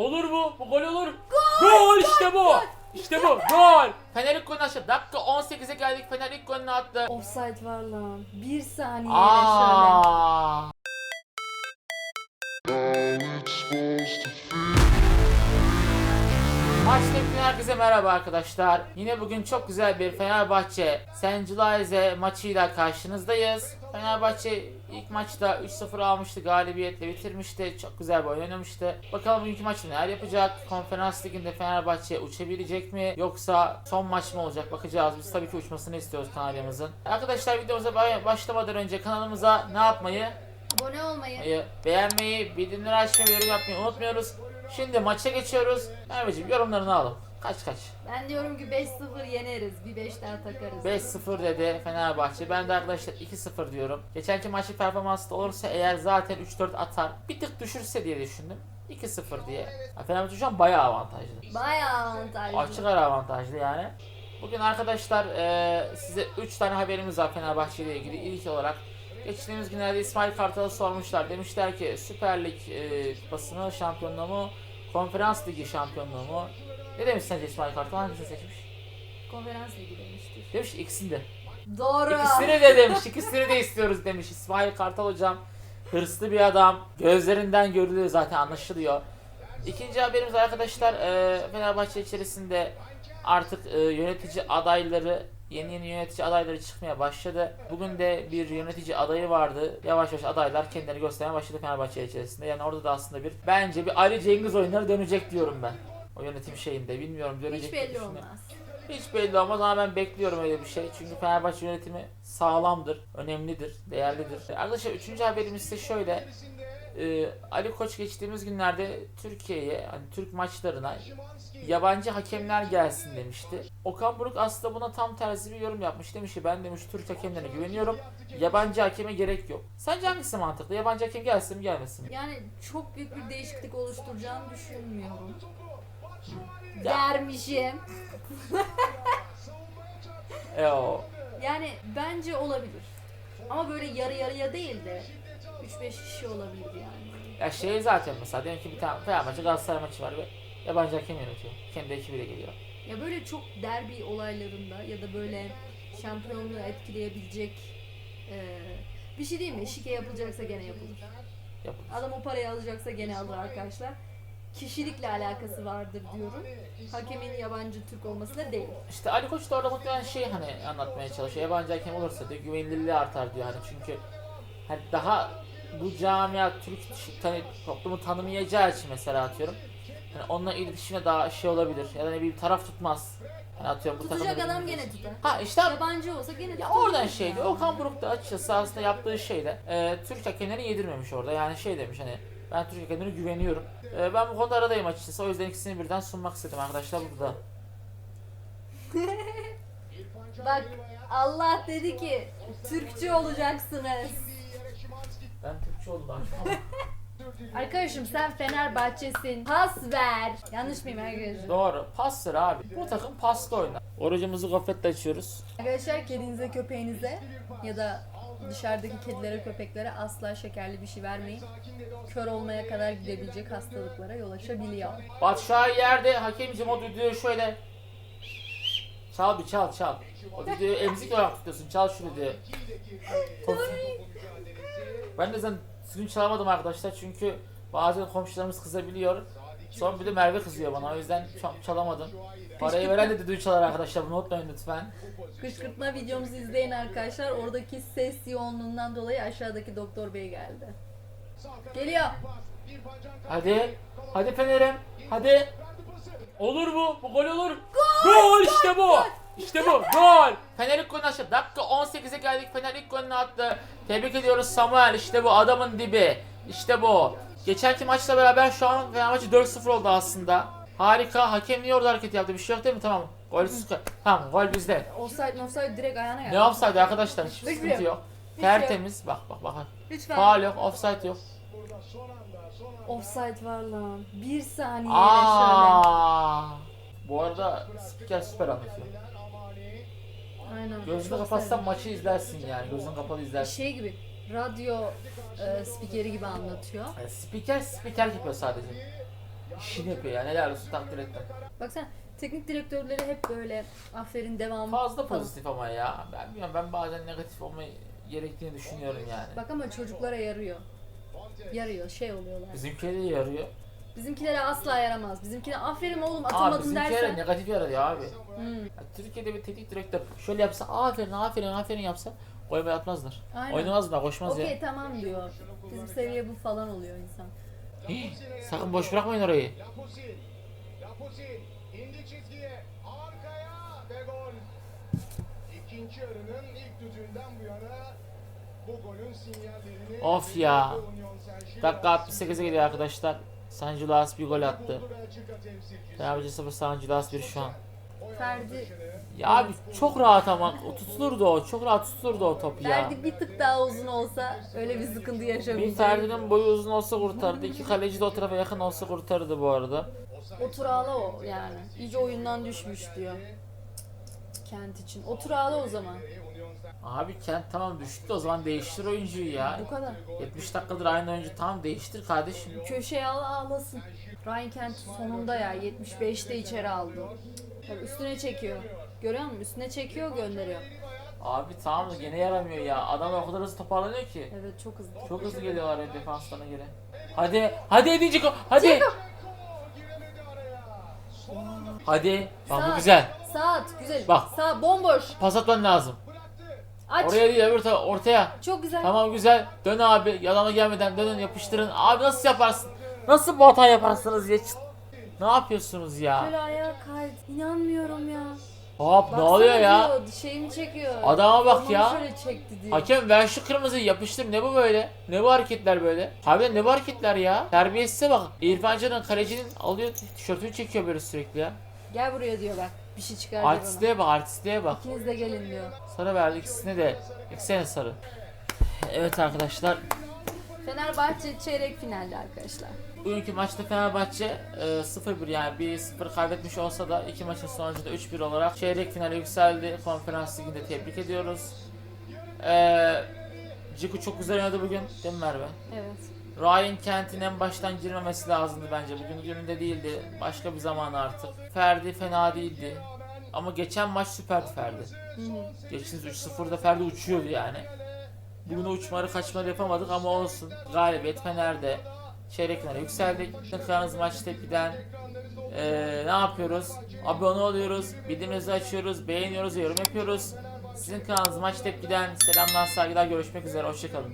Olur bu. Bu gol olur. Gol, işte bu. İşte bu. Gol. Fener ilk golünü attı. Dakika 18'e geldik. Fener ilk golünü attı. Offside var lan. Bir saniye şöyle. Aa. Maç tepkine herkese merhaba arkadaşlar. Yine bugün çok güzel bir Fenerbahçe Sencilaize maçıyla karşınızdayız. Fenerbahçe ilk maçta 3-0 almıştı, galibiyetle bitirmişti. Çok güzel bir oyun oynamıştı. Bakalım bugünkü maçta neler yapacak? Konferans liginde Fenerbahçe uçabilecek mi? Yoksa son maç mı olacak? Bakacağız. Biz tabii ki uçmasını istiyoruz kanalımızın. Arkadaşlar videomuza ba- başlamadan önce kanalımıza ne yapmayı? Abone olmayı. Beğenmeyi, beğenmeyi, bildirimleri açmayı, yorum yapmayı unutmuyoruz. Şimdi maça geçiyoruz. Merveciğim yorumlarını alalım. Kaç kaç? Ben diyorum ki 5-0 yeneriz. Bir 5 daha takarız. 5-0 dedi Fenerbahçe. Ben de arkadaşlar 2-0 diyorum. Geçenki maçı performansı da olursa eğer zaten 3-4 atar. Bir tık düşürse diye düşündüm. 2-0 diye. Ya Fenerbahçe şu an bayağı avantajlı. Bayağı avantajlı. Açık ara avantajlı yani. Bugün arkadaşlar eee, size 3 tane haberimiz var Fenerbahçe ile ilgili. İlk olarak geçtiğimiz günlerde İsmail Kartal'a sormuşlar. Demişler ki Süper Lig eee kupasını, şampiyonluğu mu, Konferans Ligi şampiyonluğu mu? Ne demiş sence İsmail Kartal? Hangisini seçmiş? Konferans ligi demiştir. Demiş ikisini de. Doğru. İkisini de demiş. İkisini de istiyoruz demiş. İsmail Kartal hocam hırslı bir adam. Gözlerinden görülüyor zaten anlaşılıyor. İkinci haberimiz arkadaşlar e, Fenerbahçe içerisinde artık e, yönetici adayları yeni yeni yönetici adayları çıkmaya başladı. Bugün de bir yönetici adayı vardı. Yavaş yavaş adaylar kendilerini göstermeye başladı Fenerbahçe içerisinde. Yani orada da aslında bir bence bir Ali Cengiz oyunları dönecek diyorum ben. O yönetim şeyinde bilmiyorum dönecek Hiç belli olmaz. Hiç belli olmaz ama ben bekliyorum öyle bir şey. Çünkü Fenerbahçe yönetimi sağlamdır, önemlidir, değerlidir. Arkadaşlar üçüncü haberimiz ise şöyle. Ee, Ali Koç geçtiğimiz günlerde Türkiye'ye, hani Türk maçlarına yabancı hakemler gelsin demişti. Okan Buruk aslında buna tam tersi bir yorum yapmış. Demiş ki ben demiş Türk hakemlerine güveniyorum. Yabancı hakeme gerek yok. Sence hangisi mantıklı? Yabancı hakem gelsin mi gelmesin mi? Yani çok büyük bir değişiklik oluşturacağını düşünmüyorum. Ya. Dermişim. E o. Yani bence olabilir. Ama böyle yarı yarıya değil de 3-5 kişi olabilir yani. Ya şey zaten mesela diyelim ki bir tane Fenerbahçe Galatasaray maçı var ve yabancı hakem yönetiyor. Kendi ekibiyle geliyor. Ya böyle çok derbi olaylarında ya da böyle şampiyonluğu etkileyebilecek eee, bir şey değil mi? Şike yapılacaksa gene yapılır. Yapılır. Adam o parayı alacaksa gene alır arkadaşlar. Kişilikle alakası vardır diyorum. Hakemin yabancı Türk olmasıyla değil. İşte Ali Koç da orada muhtemelen şey hani anlatmaya çalışıyor. Yabancı hakem olursa diyor güvenilirliği artar diyor hani çünkü hani daha bu camia Türk tanı, toplumu tanımayacağı için mesela atıyorum. Hani onunla iletişimine daha şey olabilir ya da ne bileyim taraf tutmaz. Hani atıyorum bu Tutacak takımda adam gene tutar. Ha işte Yabancı olsa gene ya tutar. oradan şeydi. Okan Buruk da açıkçası aslında yaptığı şeyde e, Türk hakemlerini yedirmemiş orada. Yani şey demiş hani ben Türk hakemlerine güveniyorum. E, ben bu konuda aradayım açıkçası. O yüzden ikisini birden sunmak istedim arkadaşlar burada. Bak Allah dedi ki Türkçe olacaksınız. Ben Türkçe oldum ama. Arkadaşım sen Fenerbahçesin. Pas ver. Yanlış mıyım arkadaşlar? Doğru. Pas ver abi. Bu takım paslı oynar. Orucumuzu gofretle açıyoruz. Arkadaşlar kedinize köpeğinize ya da dışarıdaki kedilere köpeklere asla şekerli bir şey vermeyin. Kör olmaya kadar gidebilecek hastalıklara yol açabiliyor. Şahin yerde hakemcim o düdüğü şöyle Çal bir çal çal. O düdüğü emzik olarak tutuyorsun. Çal şu düdüğü. Ben de zaten düzgün çalamadım arkadaşlar çünkü bazen komşularımız kızabiliyor. Sonra bir de Merve kızıyor bana o yüzden çok çalamadım. Parayı veren de düdüğü çalar arkadaşlar bunu unutmayın lütfen. Kışkırtma videomuzu izleyin arkadaşlar. Oradaki ses yoğunluğundan dolayı aşağıdaki doktor bey geldi. Geliyor. Hadi. Hadi Fener'im. Hadi. Olur bu. Bu gol olur. Gol, işte bu. İşte bu. Gol. Fener ilk golünü attı. Dakika 18'e geldik. Fener ilk golünü attı. Tebrik ediyoruz Samuel. İşte bu adamın dibi. İşte bu. Geçenki maçla beraber şu an Fenerbahçe 4-0 oldu aslında. Harika. Hakem niye orada hareket yaptı? Bir şey yok değil mi? Tamam. Gol Tamam gol bizde. Offside offside direkt ayağına geldi. Ne offside arkadaşlar? Hiçbir Hiçbir sıkıntı yok. yok. Hiçbir şey yok. Tertemiz. Bak bak bak. Lütfen. Faal yok. Offside yok. Offside var lan. Bir saniye şöyle. Aa. Bu arada spiker süper anlatıyor. Aynen. Gözünü Çok kapatsan sevdim. maçı izlersin yani. Gözün kapalı izlersin. Şey gibi radyo e, spikeri gibi anlatıyor. Yani spiker spiker yapıyor sadece. İşini yapıyor yani helal olsun takdir ettim. Baksana teknik direktörleri hep böyle aferin devam. Fazla pozitif ama ya. Ben bilmiyorum ben bazen negatif olmayı gerektiğini düşünüyorum yani. Bak ama çocuklara yarıyor. Yarıyor şey oluyorlar. Bizimkilere de yarıyor. Bizimkilere asla yaramaz. Bizimkine aferin oğlum Abi atamadın dersen. negatif yarıyor abi. Hmm, Ya Türkiye'de bir teknik direktör şöyle yapsa aferin aferin aferin yapsa oynamaya atmazlar. aynen. Oynamazlar koşmaz Okey ya. tamam diyor. Bizim seviye bu falan oluyor insan. Hii, Sakın boş bırakmayın orayı. İndi çizgiye. Arkaya ve gol. İkinci yarının ilk düdüğünden bu yana bu golün sinyallerini Of ya. Dakika 68'e geliyor arkadaşlar. San Gilas bir gol attı. Fenerbahçe 0 San Gilas 1 şu an. Ferdi- Ya abi çok rahat ama tutulurdu o. Çok rahat tutulurdu o top ya. Ferdi bir tık daha uzun olsa öyle bir sıkıntı Bir yaşamayacak. Ferdi'nin boyu uzun olsa kurtardı. İki kaleci de o tarafa yakın olsa kurtardı bu arada. Otur ağla o yani. İyice oyundan düşmüş diyor. Kent için. Otur ağla o zaman. Abi Kent tamam düştü o zaman değiştir oyuncuyu ya. Bu kadar. 70 dakikadır aynı oyuncu tamam değiştir kardeşim. Köşeye al ağlasın. Ryan Kent sonunda ya 75'te içeri aldı. Bak üstüne çekiyor. Görüyor musun? Üstüne çekiyor gönderiyor. Abi tamam da gene yaramıyor ya. Adam o kadar hızlı toparlanıyor ki. Evet çok hızlı. Çok hızlı geliyorlar ya defanslarına göre. Hadi, hadi hadi. araya. Hadi. Bak bu güzel. Saat güzel. Bak. Sağ bomboş. Pas atman lazım. Aç. Oraya değil öbür tarafa ortaya. Çok güzel. Tamam güzel. Dön abi. Yalana gelmeden dönün yapıştırın. Abi nasıl yaparsın? Nasıl bu hata yaparsınız ya? Çıt. Ne yapıyorsunuz ya? Böyle ayağa kaydı. İnanmıyorum ya. Hop ne Baksana oluyor ya? Diyor, şeyimi çekiyor. Adama bak Formamı ya. şöyle çekti diyor. Hakem ver şu kırmızıyı yapıştır. Ne bu böyle? Ne bu hareketler böyle? Abi ne bu hareketler ya? Terbiyesize bak. İrfan Can'ın kalecinin alıyor tişörtünü çekiyor böyle sürekli ya. Gel buraya diyor bak. Bir şey çıkar diyor. Artistliğe bak artistliğe bak. İkiniz de gelin diyor. Sarı verdi ikisine de. İkisine sarı. Evet arkadaşlar. Fenerbahçe çeyrek finalde arkadaşlar. Bugünkü maçta Fenerbahçe e, 0-1 yani 1-0 kaybetmiş olsa da iki maçın sonucunda 3-1 olarak çeyrek finale yükseldi. Konferans liginde tebrik ediyoruz. E, Ciku çok güzel oynadı bugün değil mi Merve? Evet. Ryan Kent'in en baştan girmemesi lazımdı bence. Bugün gününde değildi. Başka bir zaman artık. Ferdi fena değildi. Ama geçen maç süperdi Ferdi. Geçtiğimiz 3-0'da Ferdi uçuyordu yani. Bugün uçmaları kaçmaları yapamadık ama olsun. Galibiyet Fener'de. Çeyrek finale yükseldik. Kanalımız maç tepkiden. Ee, ne yapıyoruz? Abone oluyoruz. Bildirimimizi açıyoruz. Beğeniyoruz. Yorum yapıyoruz. Sizin kanalınız maç tepkiden. Selamlar saygılar görüşmek üzere. Hoşçakalın.